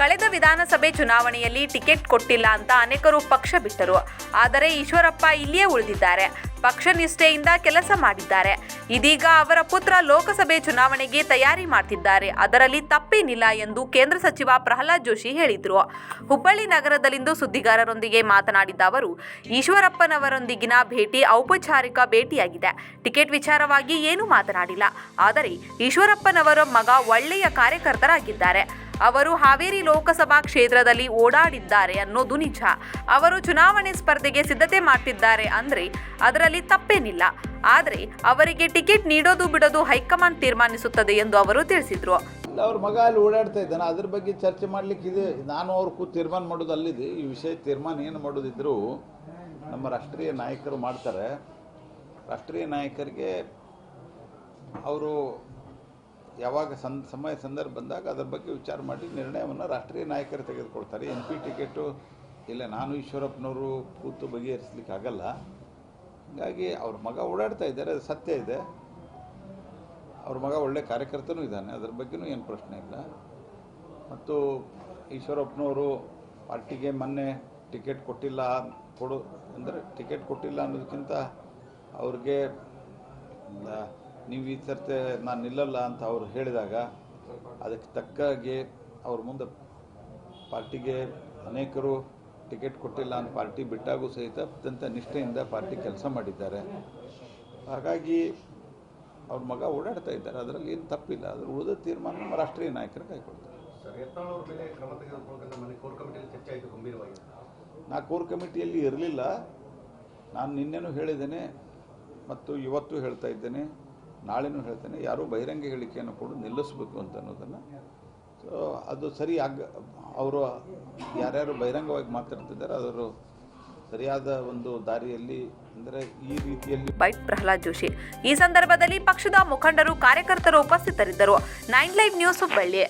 ಕಳೆದ ವಿಧಾನಸಭೆ ಚುನಾವಣೆಯಲ್ಲಿ ಟಿಕೆಟ್ ಕೊಟ್ಟಿಲ್ಲ ಅಂತ ಅನೇಕರು ಪಕ್ಷ ಬಿಟ್ಟರು. ಆದರೆ ಈಶ್ವರಪ್ಪ ಇಲ್ಲಿಯೇ ಉಳಿದಿದ್ದಾರೆ. ಪಕ್ಷ ನಿಷ್ಠೆಯಿಂದ ಕೆಲಸ ಮಾಡಿದ್ದಾರೆ. ಇದೀಗ ಅವರ ಪುತ್ರ ಲೋಕಸಭೆ ಚುನಾವಣೆಗೆ ತಯಾರಿ ಮಾಡ್ತಿದ್ದಾರೆ. ಅದರಲ್ಲಿ ತಪ್ಪೇನಿಲ್ಲ ಎಂದು ಕೇಂದ್ರ ಸಚಿವ ಪ್ರಹ್ಲಾದ್ ಜೋಶಿ ಹೇಳಿದರು. ಹುಬ್ಬಳ್ಳಿ ನಗರದಲ್ಲಿಂದು ಸುದ್ದಿಗಾರರೊಂದಿಗೆ ಮಾತನಾಡಿದ ಅವರು, ಈಶ್ವರಪ್ಪನವರೊಂದಿಗಿನ ಭೇಟಿ ಔಪಚಾರಿಕ ಭೇಟಿಯಾಗಿದೆ. ಟಿಕೆಟ್ ವಿಚಾರವಾಗಿ ಏನೂ ಮಾತನಾಡಿಲ್ಲ. ಆದರೆ ಈಶ್ವರಪ್ಪನವರ ಮಗ ಒಳ್ಳೆಯ ಕಾರ್ಯಕರ್ತರಾಗಿದ್ದಾರೆ. ಅವರು ಹಾವೇರಿ ಲೋಕಸಭಾ ಕ್ಷೇತ್ರದಲ್ಲಿ ಓಡಾಡಿದ್ದಾರೆ ಅನ್ನೋದು ನಿಜ. ಅವರು ಚುನಾವಣೆ ಸ್ಪರ್ಧೆಗೆ ಸಿದ್ಧತೆ ಮಾಡ್ತಿದ್ದಾರೆ ಅಂದ್ರೆ ಅದರಲ್ಲಿ ತಪ್ಪೇನಿಲ್ಲ. ಆದರೆ ಅವರಿಗೆ ಟಿಕೆಟ್ ನೀಡೋದು ಬಿಡೋದು ಹೈಕಮಾಂಡ್ ತೀರ್ಮಾನಿಸುತ್ತದೆ ಎಂದು ಅವರು ತಿಳಿಸಿದರು. ಅವ್ರ ಮಗ ಅಲ್ಲಿ ಓಡಾಡ್ತಾ ಇದ್ದಾನೆ. ಅದ್ರ ಬಗ್ಗೆ ಚರ್ಚೆ ಮಾಡ್ಲಿಕ್ಕೆ ಇದೆ. ನಾನು ಅವ್ರ ಕೂತು ತೀರ್ಮಾನ ಮಾಡೋದು ಅಲ್ಲಿದೆ. ಈ ವಿಷಯ ತೀರ್ಮಾನ ಏನು ಮಾಡೋದಿದ್ರು ನಮ್ಮ ರಾಷ್ಟ್ರೀಯ ನಾಯಕರು ಮಾಡ್ತಾರೆ. ರಾಷ್ಟ್ರೀಯ ನಾಯಕರಿಗೆ ಅವರು ಯಾವಾಗ ಸಂ, ಸಮಯ ಸಂದರ್ಭ ಬಂದಾಗ ಅದ್ರ ಬಗ್ಗೆ ವಿಚಾರ ಮಾಡಿ ನಿರ್ಣಯವನ್ನು ರಾಷ್ಟ್ರೀಯ ನಾಯಕರು ತೆಗೆದುಕೊಳ್ತಾರೆ. ಎಂ ಪಿ ಟಿಕೆಟು ಇಲ್ಲ, ನಾನು ಈಶ್ವರಪ್ಪನವರು ಕೂತು ಬಗೆಹರಿಸ್ಲಿಕ್ಕೆ ಆಗಲ್ಲ. ಹೀಗಾಗಿ ಅವ್ರ ಮಗ ಓಡಾಡ್ತಾ ಇದ್ದಾರೆ, ಅದು ಸತ್ಯ ಇದೆ. ಅವ್ರ ಮಗ ಒಳ್ಳೆ ಕಾರ್ಯಕರ್ತನೂ ಇದ್ದಾನೆ, ಅದ್ರ ಬಗ್ಗೆನೂ ಏನು ಪ್ರಶ್ನೆ ಇಲ್ಲ. ಮತ್ತು ಈಶ್ವರಪ್ಪನವರು ಪಾರ್ಟಿಗೆ ಮೊನ್ನೆ ಟಿಕೆಟ್ ಕೊಟ್ಟಿಲ್ಲ ಕೊಡು, ಅಂದರೆ ಟಿಕೆಟ್ ಕೊಟ್ಟಿಲ್ಲ ಅನ್ನೋದಕ್ಕಿಂತ ಅವ್ರಿಗೆ ನೀವು ಈ ಸರ್ತೆ ನಾನು ನಿಲ್ಲಲ್ಲ ಅಂತ ಅವರು ಹೇಳಿದಾಗ ಅದಕ್ಕೆ ತಕ್ಕಾಗೆ ಅವ್ರ ಮುಂದೆ ಪಾರ್ಟಿಗೆ ಅನೇಕರು ಟಿಕೆಟ್ ಕೊಟ್ಟಿಲ್ಲ ಅಂತ ಪಾರ್ಟಿ ಬಿಟ್ಟಾಗೂ ಸಹಿತ ಅತ್ಯಂತ ನಿಷ್ಠೆಯಿಂದ ಪಾರ್ಟಿ ಕೆಲಸ ಮಾಡಿದ್ದಾರೆ. ಹಾಗಾಗಿ ಅವ್ರ ಮಗ ಓಡಾಡ್ತಾ ಇದ್ದಾರೆ. ಅದರಲ್ಲಿ ಏನು ತಪ್ಪಿಲ್ಲ. ಅದ್ರ ಉಳಿದ ತೀರ್ಮಾನ ನಮ್ಮ ರಾಷ್ಟ್ರೀಯ ನಾಯಕರು ಕೈಗೊಳ್ತಾರೆ. ನಾ ಕೋರ್ ಕಮಿಟಿಯಲ್ಲಿ ಇರಲಿಲ್ಲ. ನಾನು ನಿನ್ನೆನೂ ಹೇಳಿದ್ದೇನೆ ಮತ್ತು ಇವತ್ತು ಹೇಳ್ತಾ ಇದ್ದೇನೆ. ನಾಳೆನೂ ಹೇಳ್ತೇನೆ, ಯಾರೂ ಬಹಿರಂಗ ಹೇಳಿಕೆಯನ್ನು ಕೊಡು, ನಿಲ್ಲಿಸಬೇಕು ಅಂತ ಅನ್ನೋದನ್ನು ಸೊ ಅದು ಸರಿ ಆಗ, ಅವರು ಯಾರ್ಯಾರು ಬಹಿರಂಗವಾಗಿ ಮಾತಾಡ್ತಿದ್ದಾರೆ, ಅದರು ಸರಿಯಾದ ಒಂದು ದಾರಿಯಲ್ಲಿ, ಅಂದರೆ ಈ ರೀತಿಯಲ್ಲಿ ಬೈಟ್ ಪ್ರಹ್ಲಾದ್ ಜೋಶಿ. ಈ ಸಂದರ್ಭದಲ್ಲಿ ಪಕ್ಷದ ಮುಖಂಡರು, ಕಾರ್ಯಕರ್ತರು ಉಪಸ್ಥಿತರಿದ್ದರು. Nine live news Hubballi.